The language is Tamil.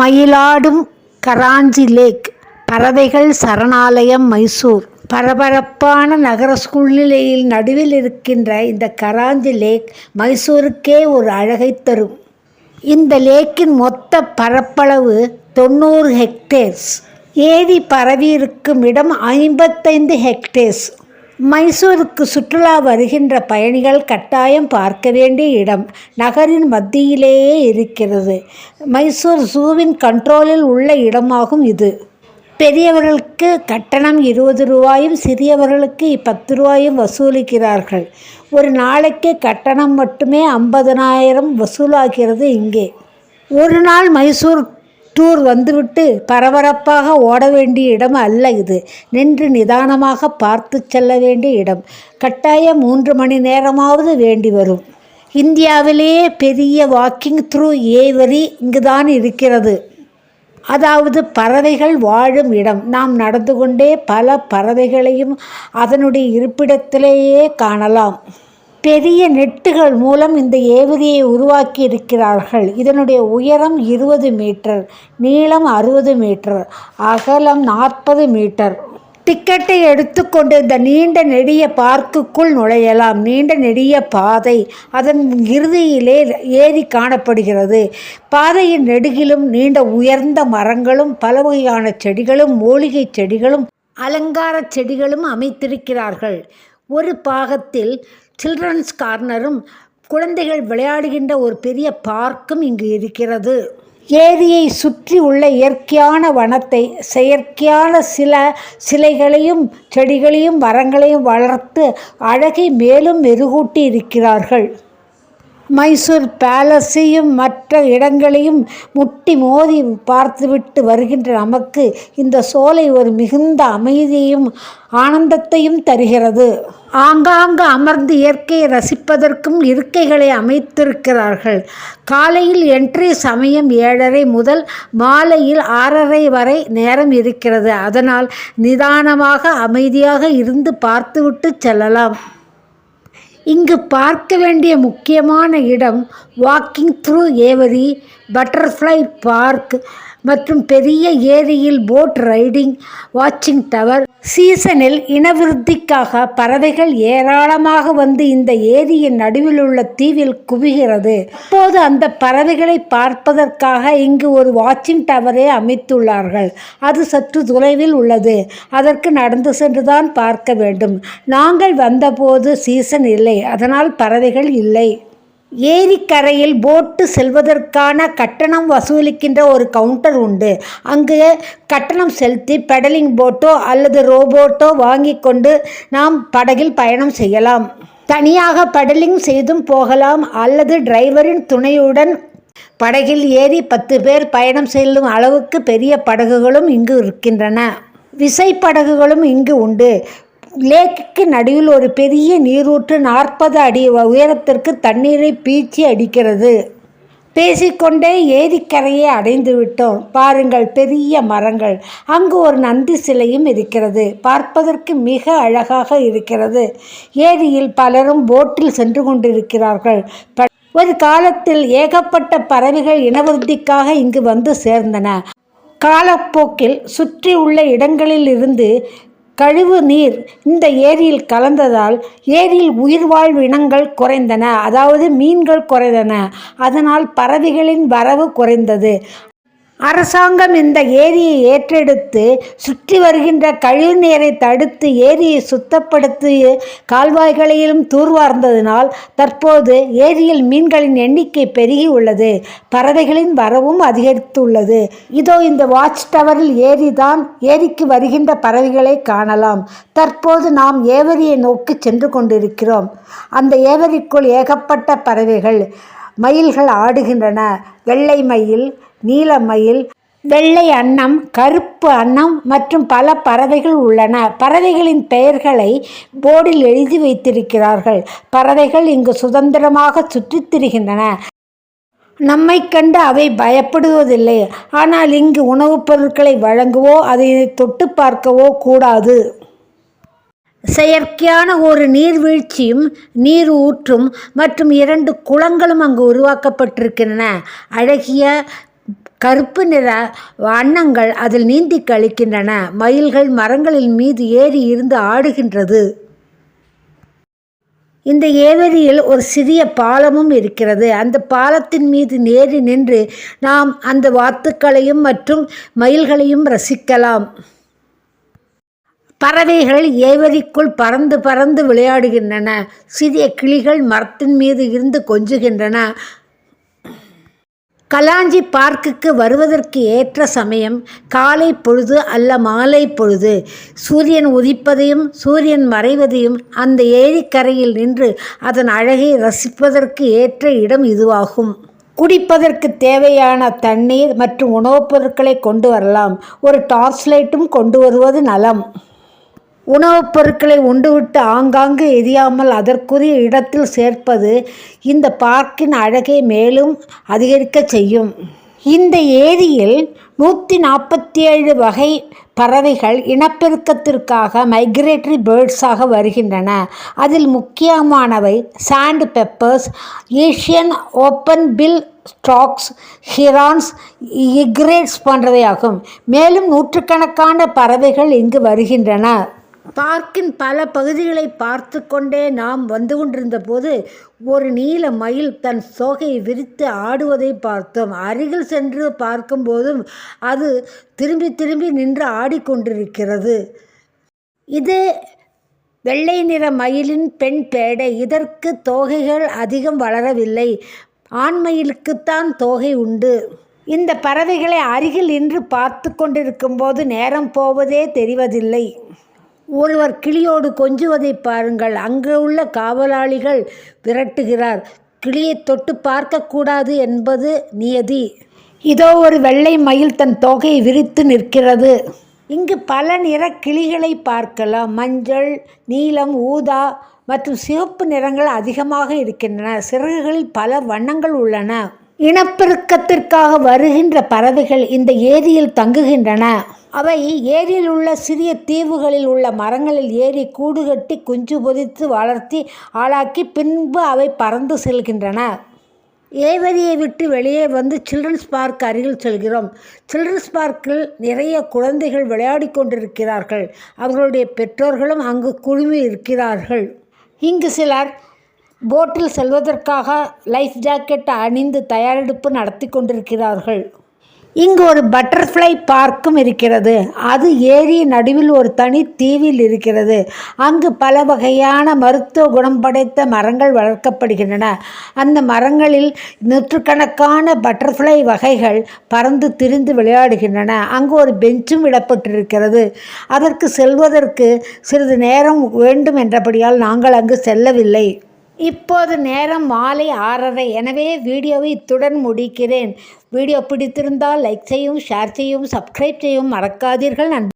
மயிலாடும் கராஞ்சி லேக் பறவைகள் சரணாலயம் மைசூர். பரபரப்பான நகர சூழ்நிலையில் நடுவில் இருக்கின்ற இந்த கராஞ்சி லேக் மைசூருக்கே ஒரு அழகை தரும். இந்த லேக்கின் மொத்த பரப்பளவு தொண்ணூறு ஹெக்டேர்ஸ். ஏரி பரவியிருக்கும் இடம் ஐம்பத்தைந்து ஹெக்டேர்ஸ். மைசூருக்கு சுற்றுலா வருகின்ற பயணிகள் கட்டாயம் பார்க்க வேண்டிய இடம். நகரின் மத்தியிலேயே இருக்கிறது. மைசூர் ஜூவின் கண்ட்ரோலில் உள்ள இடமாகும் இது. பெரியவர்களுக்கு கட்டணம் இருபது ரூபாயும் சிறியவர்களுக்கு பத்து ரூபாயும் வசூலிக்கிறார்கள். ஒரு நாளைக்கு கட்டணம் மட்டுமே ஐம்பதனாயிரம் வசூலாகிறது இங்கே. ஒரு நாள் மைசூர் டூர் வந்துவிட்டு பரபரப்பாக ஓட வேண்டிய இடம் அல்ல இது. நின்று நிதானமாக பார்த்து செல்ல வேண்டிய இடம். கட்டாயம் மூன்று மணி நேரமாவது வேண்டி வரும். இந்தியாவிலேயே பெரிய வாக்கிங் த்ரூ ஏவரி இங்குதான் இருக்கிறது. அதாவது பறவைகள் வாழும் இடம். நாம் நடந்து கொண்டே பல பறவைகளையும் அதனுடைய இருப்பிடத்திலேயே காணலாம். பெரிய நெட்டுகள் மூலம் இந்த ஏவரியை உருவாக்கி இருக்கிறார்கள் இதனுடைய உயரம் இருபது மீட்டர் நீளம் அறுபது மீட்டர் அகலம் நாற்பது மீட்டர். டிக்கெட்டை எடுத்துக்கொண்டு இந்த நீண்ட நெடிய பார்க்குக்குள் நுழையலாம். நீண்ட நெடிய பாதை அதன் இறுதியிலே ஏரி காணப்படுகிறது. பாதையின் நெடுகிலும் நீண்ட உயர்ந்த மரங்களும் பல வகையான செடிகளும் மூலிகை செடிகளும் அலங்கார செடிகளும் அமைத்திருக்கிறார்கள். ஒரு பாகத்தில் சில்ட்ரன்ஸ் கார்னரும் குழந்தைகள் விளையாடுகின்ற ஒரு பெரிய பார்க்கும் இங்கு இருக்கிறது. ஏரியை சுற்றி உள்ள இயற்கையான வனத்தை செயற்கையான சில சிலைகளையும் செடிகளையும் மரங்களையும் வளர்த்து அழகை மேலும் மெருகூட்டி இருக்கிறார்கள். மைசூர் பேலஸையும் மற்ற இடங்களையும் முட்டி மோதி பார்த்துவிட்டு வருகின்ற நமக்கு இந்த சோலை ஒரு மிகுந்த அமைதியையும் ஆனந்தத்தையும் தருகிறது. ஆங்காங்கு அமர்ந்து இயற்கையை ரசிப்பதற்கும் இருக்கைகளை அமைத்திருக்கிறார்கள். காலையில் என்ட்ரி சமயம் ஏழரை முதல் மாலையில் ஆறரை வரை நேரம் இருக்கிறது. அதனால் நிதானமாக அமைதியாக இருந்து பார்த்துவிட்டு செல்லலாம். இங்கு பார்க்க வேண்டிய முக்கியமான இடம் walking through aviary butterfly park மற்றும் பெரிய ஏரியில் போட் ரைடிங் வாட்சிங் டவர். சீசனில் இனவிருத்திக்காக பறவைகள் ஏராளமாக வந்து இந்த ஏரியின் நடுவில் உள்ள தீவில் குவிகிறது. அப்போது அந்த பறவைகளை பார்ப்பதற்காக இங்கு ஒரு வாட்சிங் டவரை அமைத்துள்ளார்கள். அது சற்று தொலைவில் உள்ளது. அதற்கு நடந்து சென்றுதான் பார்க்க வேண்டும். நாங்கள் வந்தபோது சீசன் இல்லை. அதனால் பறவைகள் இல்லை. ஏரிக்கரையில் போட்டு செல்வதற்கான கட்டணம் வசூலிக்கின்ற ஒரு கவுண்டர் உண்டு. அங்கு கட்டணம் செலுத்தி பெடலிங் போட்டோ அல்லது ரோபோட்டோ வாங்கி கொண்டு நாம் படகில் பயணம் செய்யலாம். தனியாக பெடலிங் செய்தும் போகலாம் அல்லது டிரைவரின் துணையுடன் படகில் ஏறி பத்து பேர் பயணம் செல்லும் அளவுக்கு பெரிய படகுகளும் இங்கு இருக்கின்றன. விசைப்படகுகளும் இங்கு உண்டு. லேக்குக்கு நடுவில் ஒரு பெரிய நீரூற்று நாற்பது அடி உயரத்திற்கு தண்ணீரை பீச்சி அடிக்கிறது. பேசிக்கொண்டே ஏரிக்கரையை அடைந்து விட்டோம். பாருங்கள் பெரிய மரங்கள். அங்கு ஒரு நந்தி சிலையும் இருக்கிறது. பார்ப்பதற்கு மிக அழகாக இருக்கிறது. ஏரியில் பலரும் போட்டில் சென்று கொண்டிருக்கிறார்கள். ஒரு காலத்தில் ஏகப்பட்ட பறவைகள் இனவிருத்திக்காக இங்கு வந்து சேர்ந்தன. காலப்போக்கில் சுற்றி உள்ள இடங்களில் இருந்து கழிவு நீர் இந்த ஏரியில் கலந்ததால் ஏரியில் உயிர்வாழ் இனங்கள் குறைந்தன. அதாவது மீன்கள் குறைந்தன. அதனால் பறவைகளின் வரவு குறைந்தது. அரசாங்கம் இந்த ஏரியை ஏற்றெடுத்து சுற்றி வருகின்ற கழிவுநீரை தடுத்து ஏரியை சுத்தப்படுத்தி கால்வாய்களையும் தூர்வார்ந்ததினால் தற்போது ஏரியில் மீன்களின் எண்ணிக்கை பெருகி உள்ளது. பறவைகளின் வரவும் அதிகரித்துள்ளது. இதோ இந்த வாட்ச் டவரில் ஏரிதான் ஏரிக்கு வருகின்ற பறவைகளை காணலாம். தற்போது நாம் ஏவரியை நோக்கி சென்று கொண்டிருக்கிறோம். அந்த ஏவரிக்குள் ஏகப்பட்ட பறவைகள் மயில்கள் ஆடுகின்றன. வெள்ளை மயில் நீலமயில் வெள்ளை அன்னம் கருப்பு அன்னம் மற்றும் பல பறவைகள் உள்ளன. பறவைகளின் பெயர்களை போர்டில் எழுதி வைத்திருக்கிறார்கள். பறவைகள் இங்கு சுதந்திரமாக சுற்றித் திரிகின்றன. நம்மை கண்டு அவை பயப்படுவதில்லை. ஆனால் இங்கு உணவுப் பொருட்களை வழங்கவோ அதை தொட்டு பார்க்கவோ கூடாது. செயற்கையான ஒரு நீர்வீழ்ச்சியும் நீர் ஊற்றும் மற்றும் இரண்டு குளங்களும் அங்கு உருவாக்கப்பட்டிருக்கின்றன. அழகிய கருப்பு நிற வண்ணங்கள் அதில் நீந்தி கழிக்கின்றன. மயில்கள் மரங்களின் மீது ஏறி இருந்து ஆடுகின்றது. இந்த ஏவரியில் ஒரு சிறிய பாலமும் இருக்கிறது. அந்த பாலத்தின் மீது நேரி நின்று நாம் அந்த வாத்துக்களையும் மற்றும் மயில்களையும் ரசிக்கலாம். பறவைகள் ஏவரிக்குள் பறந்து பறந்து விளையாடுகின்றன. சிறிய கிளிகள் மரத்தின் மீது இருந்து கொஞ்சுகின்றன. கலாஞ்சி பார்க்குக்கு வருவதற்கு ஏற்ற சமயம் காலை பொழுது அல்ல மாலை பொழுது. சூரியன் உதிப்பதையும் சூரியன் மறைவதையும் அந்த ஏரிக்கரையில் நின்று அதன் அழகை ரசிப்பதற்கு ஏற்ற இடம் இதுவாகும். குடிப்பதற்கு தேவையான தண்ணீர் மற்றும் உணவுப் பொருட்களை கொண்டு வரலாம். ஒரு டார்ச் லைட்டும் கொண்டு வருவது நலம். உணவுப் பொருட்களை உண்டுவிட்டு ஆங்காங்கு எரியாமல் அதற்குரிய இடத்தில் சேர்ப்பது இந்த பார்க்கின் அழகை மேலும் அதிகரிக்கச் செய்யும். இந்த ஏரியில் நூற்றி நாற்பத்தி ஏழு வகை பறவைகள் இனப்பெருக்கத்திற்காக மைக்ரேட்டரி பேர்ட்ஸாக வருகின்றன. அதில் முக்கியமானவை sandpipers Asian open bill storks herons egrets போன்றவையாகும். மேலும் நூற்றுக்கணக்கான பறவைகள் இங்கு வருகின்றன. பார்க்கின் பல பகுதிகளை பார்த்து கொண்டே நாம் வந்து கொண்டிருந்த போது ஒரு நீல மயில் தன் சோகையை விரித்து ஆடுவதை பார்த்தோம். அருகில் சென்று பார்க்கும்போதும் அது திரும்பி திரும்பி நின்று ஆடிக்கொண்டிருக்கிறது இது வெள்ளை நிற மயிலின் பெண் பேடை. இதற்கு தோகைகள் அதிகம் வளரவில்லை. ஆண் மயிலுக்குத்தான் தோகை உண்டு. இந்த பறவைகளை அருகில் நின்று பார்த்து கொண்டிருக்கும் போது நேரம் போவதே தெரிவதில்லை. ஒருவர் கிளியோடு கொஞ்சுவதை பாருங்கள். அங்கு உள்ள காவலாளிகள் விரட்டுகிறார். கிளியை தொட்டு பார்க்கக்கூடாது என்பது நியதி. இதோ ஒரு வெள்ளை மயில் தன் தொகையை விரித்து நிற்கிறது. இங்கு பல நிற கிளிகளை பார்க்கலாம். மஞ்சள் நீலம் ஊதா மற்றும் சிவப்பு நிறங்கள் அதிகமாக இருக்கின்றன. சிறகுகளில் பல வண்ணங்கள் உள்ளன. இனப்பெருக்கத்திற்காக வருகின்ற பறவைகள் இந்த ஏரியில் தங்குகின்றன. அவை ஏரியில் உள்ள சிறிய தீவுகளில் உள்ள மரங்களில் ஏறி கூடு கட்டி குஞ்சு பொதித்து வளர்த்தி ஆளாக்கி பின்பு அவை பறந்து செல்கின்றன. ஏவரியை விட்டு வெளியே வந்து சில்ட்ரன்ஸ் பார்க் அருகில் செல்கிறோம். சில்ட்ரன்ஸ் பார்க்கில் நிறைய குழந்தைகள் விளையாடி கொண்டிருக்கிறார்கள். அவர்களுடைய பெற்றோர்களும் அங்கு குழுமி இருக்கிறார்கள் இங்கு சிலர் போட்டில் செல்வதற்காக லைஃப் ஜாக்கெட் அணிந்து தயாரெடுப்பு நடத்தி கொண்டிருக்கிறார்கள். இங்கு ஒரு பட்டர்ஃப்ளை பார்க்கும் இருக்கிறது. அது ஏரி நடுவில் ஒரு தனி தீவில் இருக்கிறது. அங்கு பல வகையான மருத்துவ குணம் படைத்த மரங்கள் வளர்க்கப்படுகின்றன. அந்த மரங்களில் நூற்றுக்கணக்கான பட்டர்ஃப்ளை வகைகள் பறந்து திரிந்து விளையாடுகின்றன. அங்கு ஒரு பெஞ்சும் விடப்பட்டிருக்கிறது. அதற்கு செல்வதற்கு சிறிது நேரம் வேண்டும் என்றபடியால் நாங்கள் அங்கு செல்லவில்லை. இப்போது நேரம் மாலை ஆறரை. எனவே வீடியோவை இத்துடன் முடிக்கிறேன். வீடியோ பிடித்திருந்தால் லைக் செய்யும் ஷேர் செய்யும் சப்ஸ்கிரைப் செய்யும் மறக்காதீர்கள். நன்றி.